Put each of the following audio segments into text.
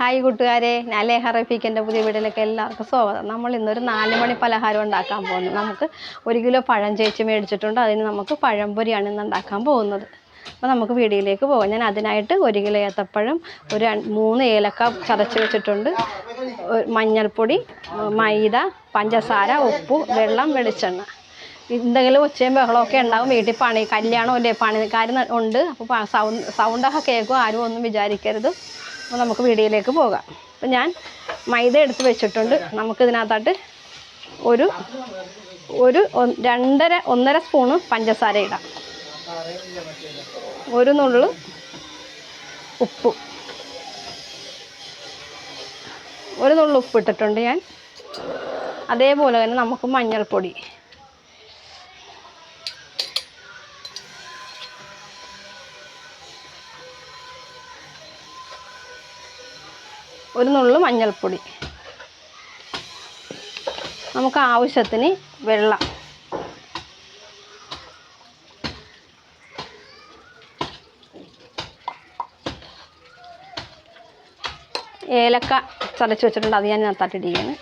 Hi കൂട്ടുകാരെ ഞാൻ ലേഹ റഫീഖിന്റെ പുതിയ വീട്ടിലേക്ക് എല്ലാവർക്കും സ്വാഗതം. നമ്മൾ ഇന്നൊരു നാല് മണി പലഹാരം ഉണ്ടാക്കാൻ പോകുന്നു. നമുക്ക് ഒരു കിലോ പഴം ചേച്ചി മേടിച്ചിട്ടുണ്ട്. അതിന് നമുക്ക് പഴംപൊരിയാണ് ഇന്ന് ഉണ്ടാക്കാൻ പോകുന്നത്. അപ്പോൾ നമുക്ക് വീഡിയോയിലേക്ക് പോകാം. ഞാൻ അതിനായിട്ട് ഒരു കിലോ ഏത്തപ്പഴം ഒരു മൂന്ന് ഏലക്ക ചതച്ച് വെച്ചിട്ടുണ്ട്. മഞ്ഞൾപ്പൊടി മൈദ പഞ്ചസാര ഉപ്പ് വെള്ളം വെളിച്ചെണ്ണ. എന്തെങ്കിലും ഉച്ചയും ബഹളമൊക്കെ ഉണ്ടാവും വീട്ടിൽ പണി കല്യാണം അല്ലേ പണിക്കാർ ഉണ്ട്. അപ്പോൾ സൗണ്ട് സൗണ്ടൊക്കെ കേൾക്കും. ആരും ഒന്നും വിചാരിക്കരുത്. അപ്പോൾ നമുക്ക് വീഡിയോയിലേക്ക് പോകാം. അപ്പോൾ ഞാൻ മൈദ എടുത്ത് വെച്ചിട്ടുണ്ട്. നമുക്കിതിനകത്തോട്ട് ഒരു ഒരു രണ്ടര ഒന്നര സ്പൂണ് പഞ്ചസാര ഇടാം. ഒരു നുള്ളു ഉപ്പ്. ഒരു നുള്ളു ഉപ്പ് ഇട്ടിട്ടുണ്ട് ഞാൻ. അതേപോലെ തന്നെ നമുക്ക് മഞ്ഞൾപ്പൊടി. ഒരു നുള്ളു മഞ്ഞൾപ്പൊടി. നമുക്ക് ആവശ്യത്തിന് വെള്ളം. ഏലക്ക ചതച്ച് വെച്ചിട്ടുണ്ട് അത് ഞാൻ നത്താട്ടിരിക്കുകയാണ്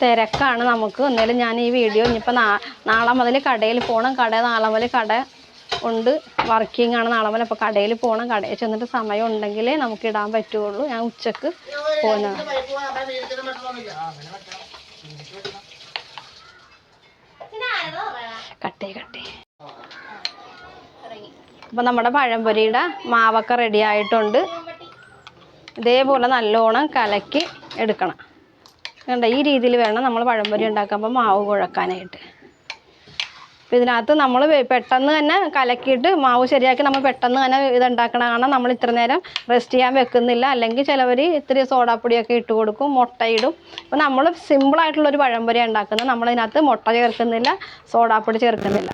തിരക്കാണ് നമുക്ക്. എന്നാലും ഞാൻ ഈ വീഡിയോ ഇനിയിപ്പോൾ നാ നാളെ മുതൽ കടയിൽ പോകണം കട നാളെ മുതൽ കട ഉണ്ട്. വർക്കിംഗ് ആണ് നാളെ മുതൽ. അപ്പോൾ കടയിൽ പോകണം കടയിൽ ചെന്നിട്ട് സമയം ഉണ്ടെങ്കിലേ നമുക്ക് ഇടാൻ പറ്റുള്ളൂ. ഞാൻ ഉച്ചയ്ക്ക് പോകുന്നതാണ് കട്ടേ കട്ടേ. അപ്പം നമ്മുടെ പഴംപൊരിയുടെ മാവൊക്കെ റെഡി ആയിട്ടുണ്ട്. ഇതേപോലെ നല്ലോണം കലക്കി എടുക്കണം. കണ്ട ഈ രീതിയിൽ വേണം നമ്മൾ പഴംപൊരി ഉണ്ടാക്കുമ്പോൾ മാവ് കുഴക്കാനായിട്ട്. അപ്പോൾ ഇതിനകത്ത് നമ്മൾ പെട്ടെന്ന് തന്നെ കലക്കിയിട്ട് മാവ് ശരിയാക്കി നമ്മൾ പെട്ടെന്ന് തന്നെ ഇത് ഉണ്ടാക്കണ കാരണം നമ്മൾ ഇത്ര നേരം റെസ്റ്റ് ചെയ്യാൻ വെക്കുന്നില്ല. അല്ലെങ്കിൽ ചിലവർ ഇത്തിരി സോഡാപ്പൊടിയൊക്കെ ഇട്ട് കൊടുക്കും മുട്ടയിടും. അപ്പോൾ നമ്മൾ സിമ്പിളായിട്ടുള്ളൊരു പഴംപൊരി ഉണ്ടാക്കുന്നത്. നമ്മളതിനകത്ത് മുട്ട ചേർക്കുന്നില്ല സോഡാപ്പൊടി ചേർക്കുന്നില്ല.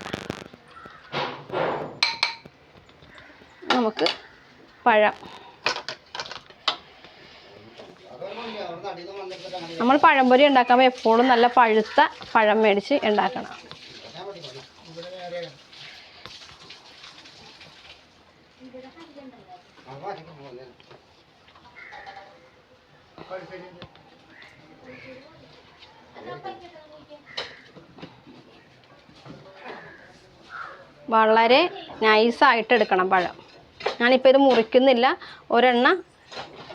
നമുക്ക് പഴം. നമ്മൾ പഴംപൊരി ഉണ്ടാക്കുമ്പോൾ എപ്പോഴും നല്ല പഴുത്ത പഴം മേടിച്ച് ഉണ്ടാക്കണം. വളരെ നൈസായിട്ട് എടുക്കണം പഴം. ഞാനിപ്പോൾ ഇത് മുറിക്കുന്നില്ല. ഒരെണ്ണ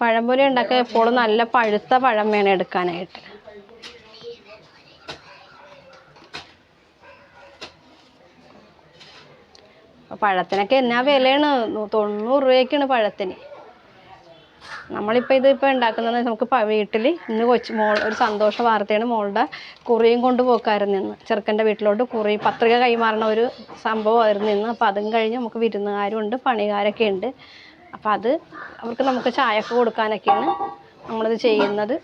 പഴംപൊരി ഉണ്ടാക്കാൻ എപ്പോഴും നല്ല പഴുത്ത പഴം വേണം എടുക്കാനായിട്ട്. പഴത്തിനൊക്കെ എന്നാ വിലയാണ്? തൊണ്ണൂറ് രൂപയ്ക്കാണ് പഴത്തിന്. നമ്മളിപ്പോൾ ഇത് ഇപ്പോൾ ഉണ്ടാക്കുന്നത് നമുക്ക് വീട്ടിൽ ഇന്ന് കൊച്ചു മോൾ ഒരു സന്തോഷ വാർത്തയാണ് മോളുടെ കുറിയും കൊണ്ട് പോക്കായിരുന്നു ഇന്ന്. ചെറുക്കന്റെ വീട്ടിലോട്ട് കുറി പത്രിക കൈമാറുന്ന ഒരു സംഭവമായിരുന്നു ഇന്ന്. അപ്പോൾ അതും കഴിഞ്ഞ് നമുക്ക് വിരുന്നുകാരും ഉണ്ട് പണികാരൊക്കെ ഉണ്ട്. അപ്പോൾ അത് അവർക്ക് നമുക്ക് ചായയൊക്കെ കൊടുക്കാനൊക്കെയാണ് നമ്മളിത് ചെയ്യുന്നത്.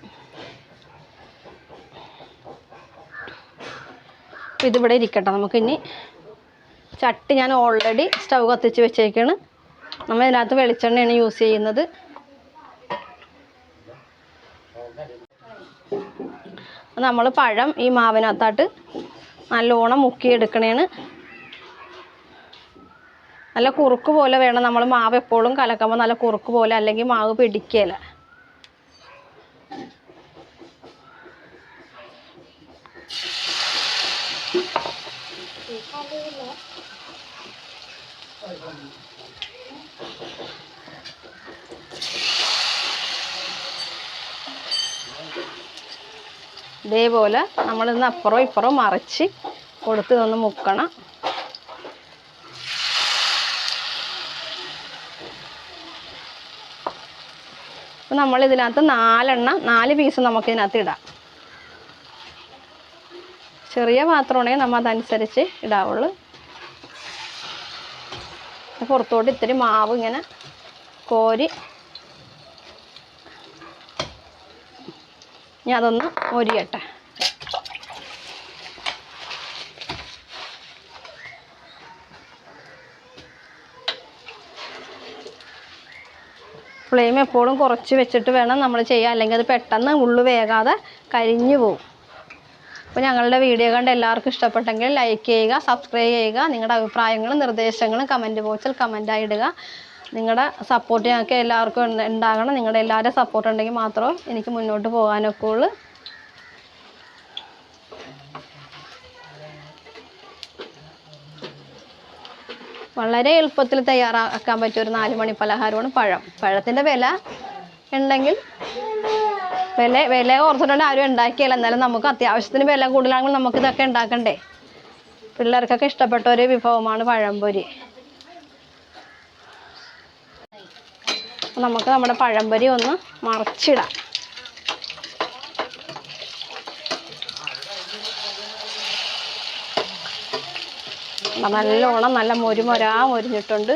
ഇതിവിടെ ഇരിക്കട്ടെ നമുക്കിനി ചട്ടി ഞാൻ ഓൾറെഡി സ്റ്റൗ കത്തിച്ച് വെച്ചേക്കാണ്. നമ്മൾ ഇതിനകത്ത് വെളിച്ചെണ്ണയാണ് യൂസ് ചെയ്യുന്നത്. നമ്മൾ പഴം ഈ മാവിനകത്തായിട്ട് നല്ലോണം മുക്കിയെടുക്കണേണ്. നല്ല കുറുക്ക് പോലെ വേണം നമ്മൾ മാവ് എപ്പോഴും കലക്കുമ്പോൾ നല്ല കുറുക്ക് പോലെ അല്ലെങ്കിൽ മാവ് പിടിക്കുകയില്ല ഇതേപോലെ നമ്മളിന്ന് അപ്പുറം ഇപ്പുറം മറിച്ച് കൊടുത്ത് ഒന്ന് മുക്കണം. അപ്പോൾ നമ്മൾ ഇതിനകത്ത് നാലെണ്ണം നാല് പീസ് നമുക്ക് ഇതിനകത്ത് ഇടാം. ചെറിയ പാത്രമാണെങ്കിൽ നമ്മൾ അതനുസരിച്ച് ഇടാവുള്ളൂ. പുറത്തോട്ട് ഇത്തിരി മാവ് ഇങ്ങനെ കോരി ഇനി അതൊന്ന് മൊരിയട്ടെ. ഫ്ലെയിം എപ്പോഴും കുറച്ച് വെച്ചിട്ട് വേണം നമ്മൾ ചെയ്യാൻ. അല്ലെങ്കിൽ അത് പെട്ടെന്ന് ഉള്ളു വേകാതെ കരിഞ്ഞു പോകും അപ്പോൾ ഞങ്ങളുടെ വീഡിയോ കണ്ട് എല്ലാവർക്കും ഇഷ്ടപ്പെട്ടെങ്കിൽ ലൈക്ക് ചെയ്യുക സബ്സ്ക്രൈബ് ചെയ്യുക. നിങ്ങളുടെ അഭിപ്രായങ്ങളും നിർദ്ദേശങ്ങളും കമന്റ് ബോക്സിൽ കമന്റായി ഇടുക. നിങ്ങളുടെ സപ്പോർട്ട് ഞങ്ങൾക്ക് എല്ലാവർക്കും ഉണ്ട്- ഉണ്ടാകണം നിങ്ങളുടെ എല്ലാവരുടെ സപ്പോർട്ട് ഉണ്ടെങ്കിൽ മാത്രമേ എനിക്ക് മുന്നോട്ട് പോകാനൊക്കെ വളരെ എളുപ്പത്തിൽ തയ്യാറാക്കാൻ പറ്റിയ ഒരു നാല് മണി പലഹാരമാണ് പഴം. പഴത്തിന്റെ വില ഉണ്ടെങ്കിൽ വില വില ഓർത്തിട്ടുണ്ട് ആരും ഉണ്ടാക്കിയല്ല എന്നാലും നമുക്ക് അത്യാവശ്യത്തിന് വില കൂടുതലാണെങ്കിൽ നമുക്ക് ഇതൊക്കെ ഉണ്ടാക്കണ്ടേ പിള്ളേർക്കൊക്കെ ഇഷ്ടപ്പെട്ട ഒരു വിഭവമാണ് പഴംപൊരി. അപ്പൊ നമുക്ക് നമ്മുടെ പഴംപൊരി ഒന്ന് മറച്ചിടാം. നല്ലോണം നല്ല മൊരുമൊരാ മൊരിഞ്ഞിട്ടുണ്ട്.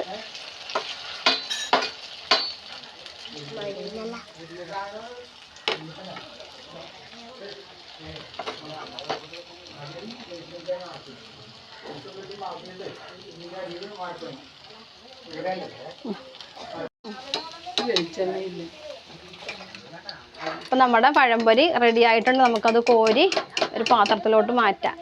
അപ്പം നമ്മുടെ പഴംപൊരി റെഡി ആയിട്ടുണ്ട്. നമുക്കത് കോരി ഒരു പാത്രത്തിലോട്ട് മാറ്റാം.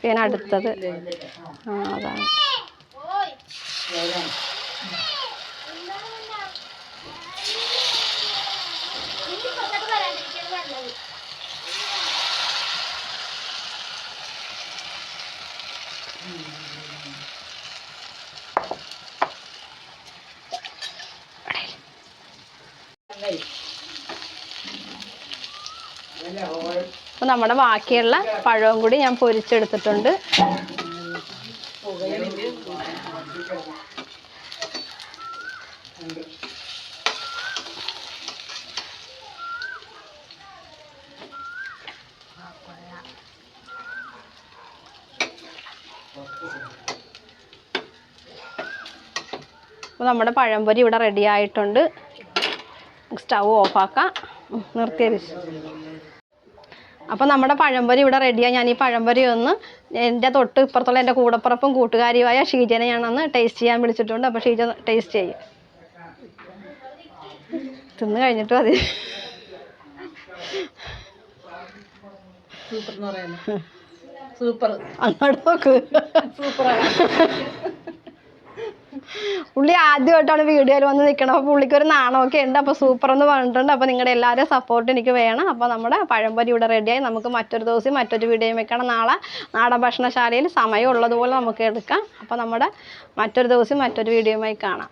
പിന്നെ അടുത്തത്. ആ അതാണ്. അപ്പം നമ്മുടെ ബാക്കിയുള്ള പഴവും കൂടി ഞാൻ പൊരിച്ചെടുത്തിട്ടുണ്ട്. അപ്പോൾ നമ്മുടെ പഴംപൊരി ഇവിടെ റെഡി ആയിട്ടുണ്ട്. സ്റ്റൗ ഓഫാക്കാം നിർത്തിയത് അപ്പോൾ നമ്മുടെ പഴംപൊരി ഇവിടെ റെഡിയാണ് ഞാൻ ഈ പഴംപൊരി ഒന്ന് എന്റെ തൊട്ട് ഇപ്പുറത്തുള്ള എന്റെ കൂടപ്പുറപ്പും കൂട്ടുകാരിയുമായ ഷീജനെ ഞാനൊന്ന് ടേസ്റ്റ് ചെയ്യാൻ വിളിച്ചിട്ടുണ്ട്. അപ്പോൾ ഷീജ ടേസ്റ്റ് ചെയ്യും. തിന്ന് കഴിഞ്ഞിട്ട് മതി. സൂപ്പർ എന്ന് പറയാനോ സൂപ്പർ. അങ്ങോട്ട് നോക്ക് പുള്ളി ആദ്യമായിട്ടാണ് വീഡിയോയിൽ വന്ന് നിൽക്കണം അപ്പോൾ പുള്ളിക്ക് ഒരു നാണമൊക്കെ ഉണ്ട്. അപ്പോൾ സൂപ്പർ എന്ന് പറഞ്ഞിട്ടുണ്ട്. അപ്പോൾ നിങ്ങളുടെ എല്ലാവരും സപ്പോർട്ട് എനിക്ക് വേണം. അപ്പോൾ നമ്മുടെ പഴംപൊരി ഇവിടെ റെഡിയായി നമുക്ക് മറ്റൊരു ദിവസം മറ്റൊരു വീഡിയോയും വെക്കണം. നാളെ നാടൻ ഭക്ഷണശാലയിൽ സമയം ഉള്ളതുപോലെ നമുക്ക് എടുക്കാം. അപ്പോൾ നമ്മുടെ മറ്റൊരു ദിവസം മറ്റൊരു വീഡിയോയുമായി കാണാം.